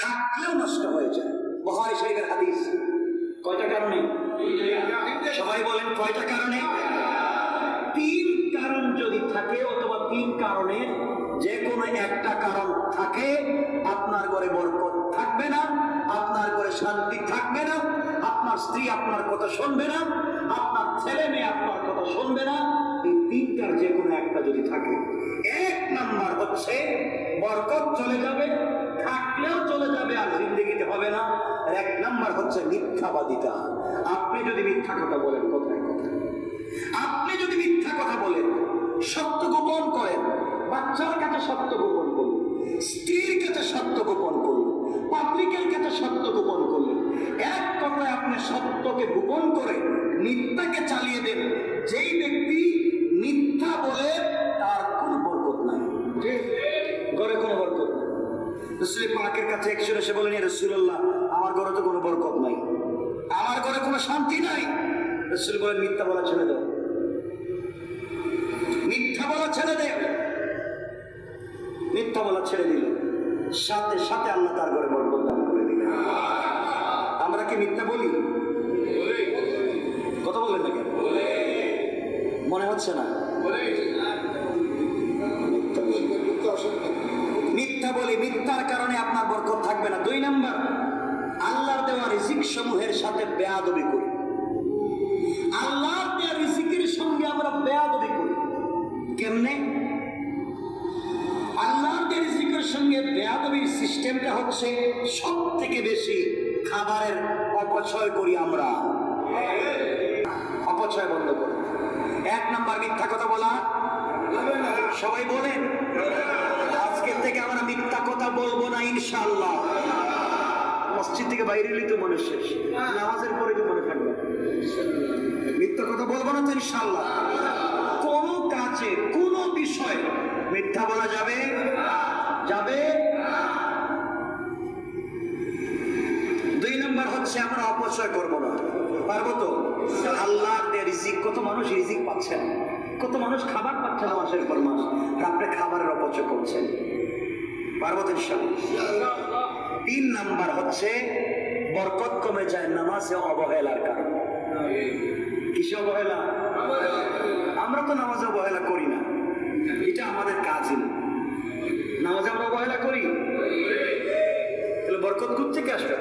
থাকলেও নষ্ট হয়ে যায়। বহারি শরীফের হাদিস। কয়টা কারণে? সবাই বলেন কয়টা কারণে? তিন কারণ যদি থাকে, অথবা তিন কারণে যে কোনো একটা কারণ থাকে, আপনার ঘরে বরকত থাকবে না, আপনার ঘরে শান্তি থাকবে না, আপনার স্ত্রী আপনার কথা শুনবে না, আপনার ছেলে মেয়ে আপনার কথা শুনবে না, এই তিনটার যে কোনো একটা যদি থাকে। এক নাম্বার হচ্ছে, বরকত চলে যাবে যাবে আর জিন্দগিতে হবে না। আর এক নাম্বার হচ্ছে মিথ্যাবাদিতা। আপনি যদি মিথ্যা কথা বলেন, কোথায় কোথায় আপনি যদি মিথ্যা কথা বলেন, সত্য গোপন করেন, বাচ্চার কাছে সত্য গোপন করুন, স্ত্রীর কাছে সত্য গোপন করুন পাবলিকের কাছে সত্য গোপন করলেন এক কথায় আপনি সত্যকে গোপন করে মিথ্যাকে চালিয়ে দেন রসুল পাকের কাছে একজন এসে বলেন রসুল্লাহ আমার ঘরে তো কোনো বরকত নাই। আমার ঘরে কোনো শান্তি নাই। রসুল বলেন, মিথ্যা বলা ছেড়ে দাও। মিথ্যা বলা ছেড়ে দে। মিথ্যা বলা ছেড়ে দিল। সাথে সাথে আল্লাহ তার ঘরে বরকত দান করে দিলেন। আমরা কি মিথ্যা বলি? কথা বললেন না কেন? মনে হচ্ছে না? বলি, মিথ্যার কারণে আপনার বরকত থাকবে না। দুই নাম্বার, আল্লাহর দেওয়া রিজিক সমূহের সাথে বেয়াদবি করি। আল্লাহর দেওয়া রিজিকের সঙ্গে আমরা বেয়াদবি করি। কেমনে? আল্লাহর দেওয়া রিজিকের সঙ্গে বেয়াদবির সিস্টেমটা হচ্ছে সব থেকে বেশি খাবারের অপচয় করি আমরা। অপচয় বন্ধ করি। এক নাম্বার মিথ্যা কথা বলা। সবাই বলেন। আমরা মিথ্যা কথা বলব না, ইনশাআল্লাহ। মসজিদ থেকে বাইরে এলেই তো মনে শেষ। নামাজের পরে তো মনে থাকবে। মিথ্যা কথা বলব না তো, ইনশাআল্লাহ। কোন কাজে, কোন বিষয় মিথ্যা বলা যাবে? যাবে? দুই নম্বর হচ্ছে, আমরা অপচয় করব না। পারব তো? আল্লাহ রিজিক, কত মানুষ রিজিক কত মানুষ খাবার পাচ্ছে না মাসের পর মাস। আপনি খাবারের অপচয় করছেন। পারব তো তিন নাম্বার হচ্ছে, বরকত কমে যায় নামাজে অবহেলার কারণে। কিসে অবহেলা? আমরা তো নামাজে অবহেলা করি না। এটা আমাদের কাজই না। নামাজে আমরা অবহেলা করি? তাহলে বরকত থেকে আসবে?